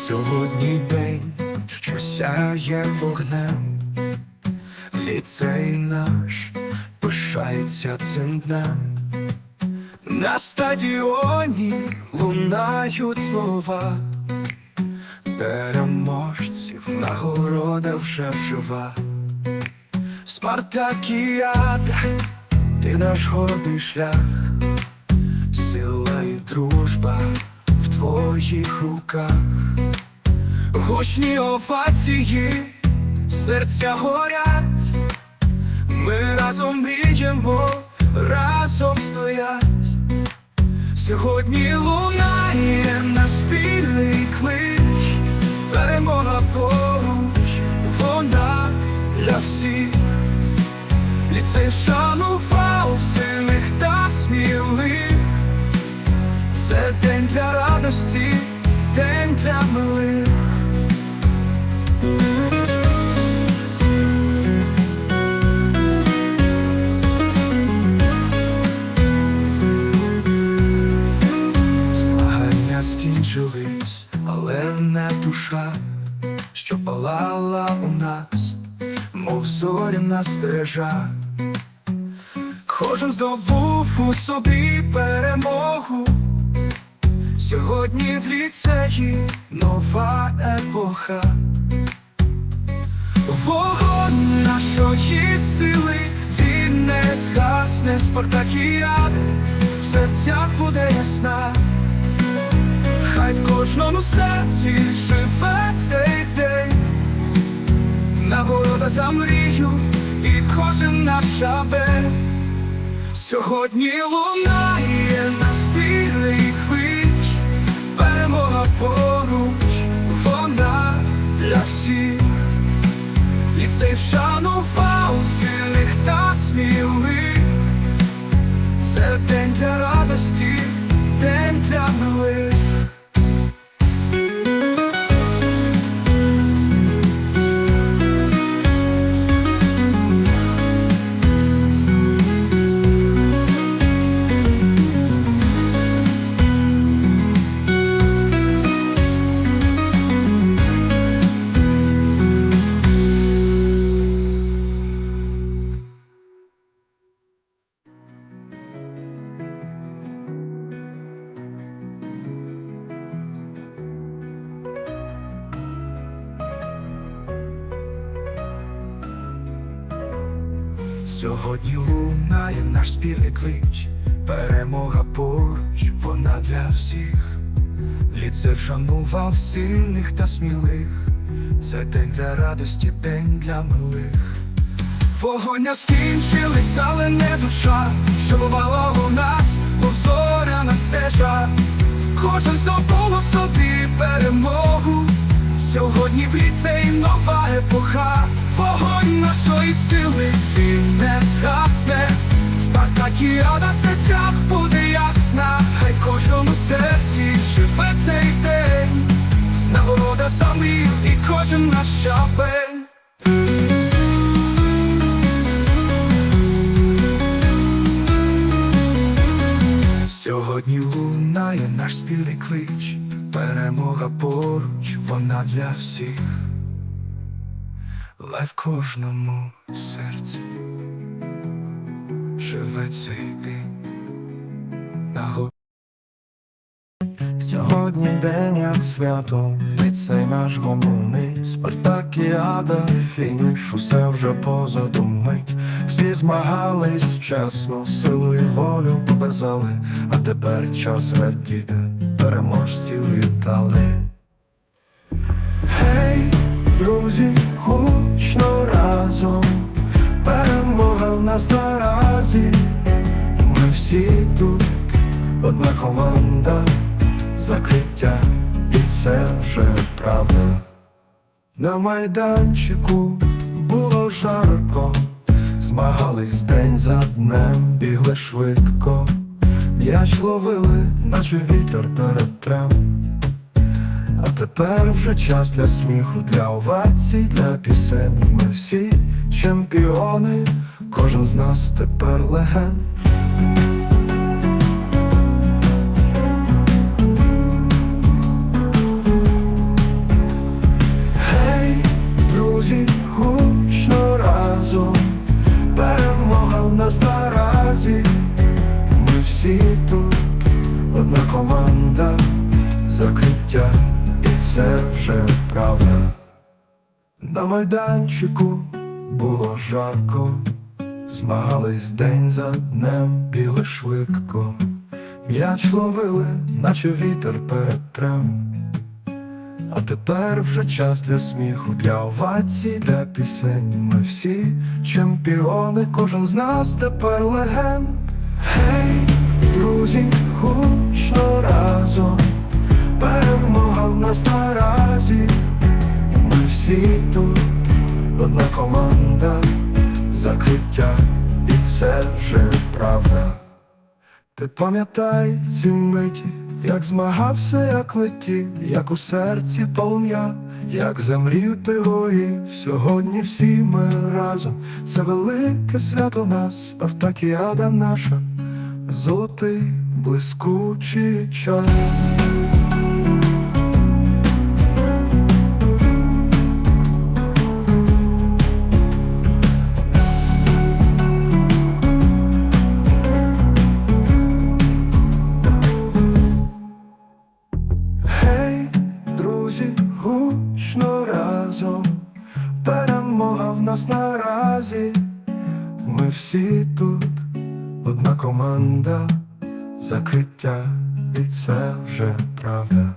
Сьогодні день, що сяє вогнем, ліцей наш пишається цим днем. На стадіоні лунають слова, переможців нагорода вже жива. Спартакіада, ти наш гордий шлях, сила і дружба в твоїх руках, гучні овації, серця горять, ми разом мріємо, разом стоять. Сьогодні лунає наш спільний клич, перемога поруч, вона для всіх. Ліцей вшанував сильних та смілих. Це день для радості, день для милих. Змагання скінчились, але не душа, що палала у нас, мов зоряна стережа. Кожен здобув у собі перемогу. Сьогодні в ліцеї нова епоха. Вогонь нашої сили, він не згасне спартакіади, в серцях буде ясна. Хай в кожному серці живе цей день, нагорода за мрію і кожен наш шабель. Сьогодні лунає на спільний клич, перемога поруч, вона для всіх. Ліцей вшанував сильних та смілих. Це день для радості, день для милих. Сьогодні лунає наш спільний клич, перемога поруч, вона для всіх. Ліце вшанував сильних та смілих. Це день для радості, день для милих. Вогоня скінчились, але не душа, що бувала у нас, мов зоряна стежа. Кожен здобув собі перемогу. Сьогодні в ліцей нова епоха, вогонь нашої сили, він не згасне. Спартакіада в серцях буде ясна, хай в кожному серці живе цей день. Нагорода за мир і кожен наш шапель. Сьогодні лунає наш спільний клич, перемога поруч, вона для всіх, але в кожному серці. Живе цей день. Нагорода Сьогодні день як свято, ліцей наш головний Спартакіада, фініш, усе вже позаду мить. Всі змагались чесно, силу і волю показали, а тепер час радіти, переможців вітали. Одна команда закриття, і це вже правда. На майданчику було жарко, змагались день за днем, бігли швидко, м'яч ловили, наче вітер перед трем. А тепер вже час для сміху, для овацій, для пісень. Ми всі чемпіони, кожен з нас тепер легенд. На майданчику було жарко, змагались день за днем біле швидко. М'яч ловили, наче вітер перед трем. А тепер вже час для сміху, для овацій, для пісень. Ми всі чемпіони, кожен з нас тепер легенд. Гей, друзі, гучно разом, перемога в нас наразі. Всі тут, одна команда, закриття, і це вже правда. Ти пам'ятай ці миті, як змагався, як летів, як у серці полум'я, як замрів ти горів. Сьогодні всі ми разом. Це велике свято нас, Спартакіада наша, золотий блискучий час. Наразі. Ми всі тут, одна команда, закриття, і це вже правда.